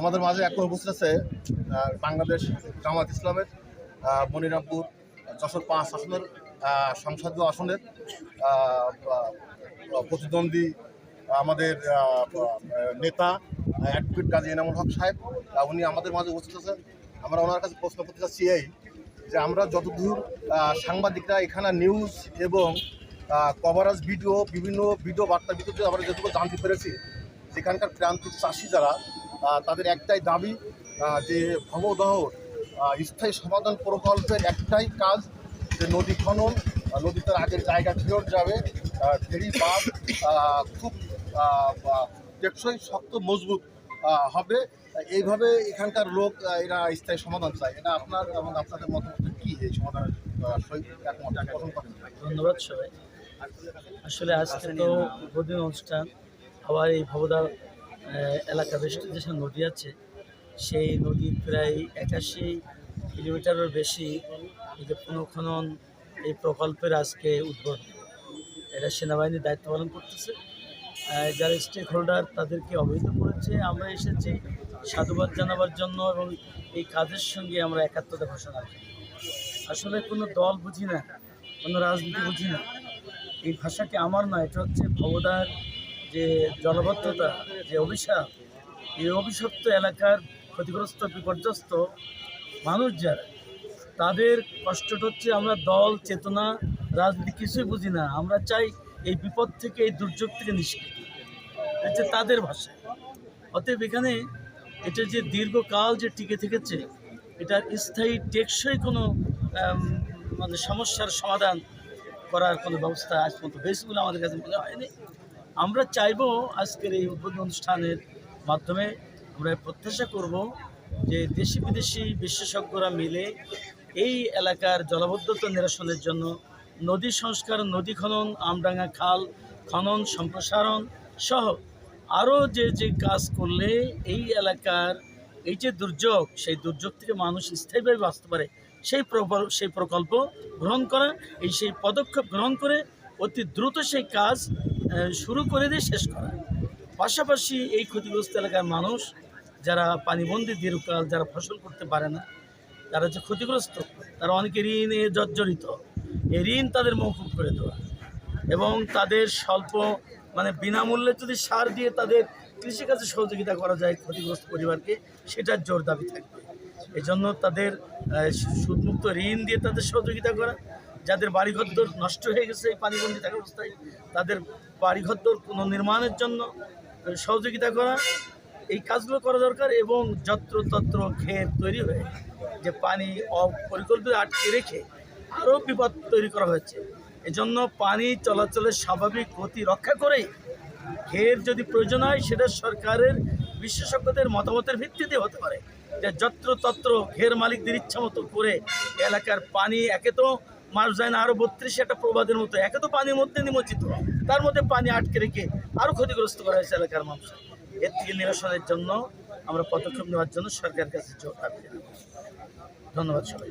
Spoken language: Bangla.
আমাদের মাঝে এখন উপস্থিত আছে বাংলাদেশ জামাত ইসলামের মনিরামপুর, যশোর পাঁচ আসনের সংসদীয় আসনের প্রতিদ্বন্দ্বী আমাদের নেতা অ্যাডভোকেট কাজী এনামুল হক সাহেব উনি আমাদের মাঝে উপস্থিত আছেন আমরা ওনার কাছে প্রশ্ন করতে চাচ্ছি এই যে আমরা যতদূর সাংবাদিকরা এখানে নিউজ এবং কভারেজ ভিডিও বিভিন্ন ভিডিও বার্তা ভিডিওতে আমরা যেটুকু জানতে পেরেছি সেখানকার প্রান্তিক চাষি যারা তাদের একটাই দাবি যে ভবদহ স্থায়ী সমাধান প্রকল্পের একটাই কাজ, যে নদী খনন নদী তার আগের জায়গা ফেরত যাবে। ফেরি বাঁধ খুব টেকসই, শক্ত, মজবুত হবে। এইভাবে এখানকার লোক এরা স্থায়ী সমাধান চায়। এটা আপনার এবং আপনাদের মতামত কি এই সমাধানের ধন্যবাদ সবাই আসলে আজকে তো অনুষ্ঠান, আবার এই ভবদার এলাকা বেষ্টিত যেসব নদী আছে, সেই নদীর প্রায় একাশি কিলোমিটারের বেশি যে পুনঃখনন এই প্রকল্পের আজকে উদ্বোধন। এটা সেনাবাহিনীর দায়িত্ব পালন করতেছে। যারা স্টেক হোল্ডার তাদেরকে অবহিত করেছে। আমরা এসেছি সাধুবাদ জানাবার জন্য এবং এই কাজের সঙ্গে আমরা একাত্মতা ঘোষণা করি। আসলে কোনো দল বুঝি না, কোনো রাজনীতি বুঝি না। এই ভাষাটি আমার নয়, এটা হচ্ছে ভবদার যে জলবদ্ধতা যে অভিশাপ, এই অভিশপ্ত এলাকার ক্ষতিগ্রস্ত, বিপর্যস্ত মানুষ যারা, তাদের কষ্টটা হচ্ছে আমরা দল, চেতনা, রাজনীতি কিছুই বুঝি না। আমরা চাই এই বিপদ থেকে, এই দুর্যোগ থেকে নিষ্কৃতি। হচ্ছে তাদের ভাষা। অতএব এখানে এটা যে দীর্ঘকাল যে টিকে থেকেছে এটার স্থায়ী, টেকসই কোনো মানে সমস্যার সমাধান করার কোনো ব্যবস্থা আজ পর্যন্ত হয়েছে বলে আমাদের কাছে মনে হয়নি। আমরা চাইব আজকের এই উদ্বোধন অনুষ্ঠানের মাধ্যমে আমরা প্রত্যাশা করব যে দেশি বিদেশি বিশেষজ্ঞরা মিলে এই এলাকার জলাবদ্ধতা নিরসনের জন্য নদী সংস্কার, নদী খনন, আমডাঙ্গা খাল খনন, সম্প্রসারণ সহ আরও যে যে কাজ করলে এই এলাকার এই যে দুর্যোগ, সেই দুর্যোগ থেকে মানুষ স্থায়ীভাবে বাঁচতে পারে, সেই সেই প্রকল্প গ্রহণ করা, এই সেই পদক্ষেপ গ্রহণ করে অতি দ্রুত সেই কাজ শুরু করে দিয়ে শেষ করা। পাশাপাশি এই ক্ষতিগ্রস্ত এলাকার মানুষ, যারা পানিবন্দী দীর্ঘকাল যারা ফসল করতে পারে না, তারা যে ক্ষতিগ্রস্ত। তারা অনেকে ঋণে জর্জরিত। এই ঋণ তাদের মৌকুব করে দেওয়া। এবং তাদের স্বল্প মানে বিনামূল্যে যদি সার দিয়ে তাদের কৃষিকাজে সহযোগিতা করা যায় ক্ষতিগ্রস্ত পরিবারকে, সেটার জোর দাবি থাকবে। এই জন্য তাদের সুদমুক্ত ঋণ দিয়ে তাদের সহযোগিতা করা। যাদের বাড়িঘর নষ্ট হয়ে গেছে এই পানিবন্দী থাকা অবস্থায়, তাদের বাড়িঘর পুনর্নির্মাণের জন্য সহযোগিতা করা, এই কাজগুলো করা দরকার এবং যত্রতত্র ঘের তৈরি হয়ে যে পানি অপরিকল্পিত আটকে রেখে আরও বিপদ তৈরি করা হয়েছে। এজন্য পানি চলাচলের স্বাভাবিক গতি রক্ষা করেই ঘের যদি প্রয়োজন হয়, সেটা সরকারের বিশেষজ্ঞদের মতামতের ভিত্তিতে হতে পারে। যে যত্রতত্র ঘের মালিকদের ইচ্ছা মতো করে এলাকার পানি একে তো মাস যায় না, আরও বত্রিশ একটা প্রবাদের মতো। একে তো পানির মধ্যে নিমজ্জিত। তার মধ্যে পানি আটকে রেখে আরও ক্ষতিগ্রস্ত করা হয়েছে এলাকার মানুষ। এর থেকে নিরসনের জন্য আমরা পদক্ষেপ নেওয়ার জন্য সরকারের কাছে জোর ধন্যবাদ সবাই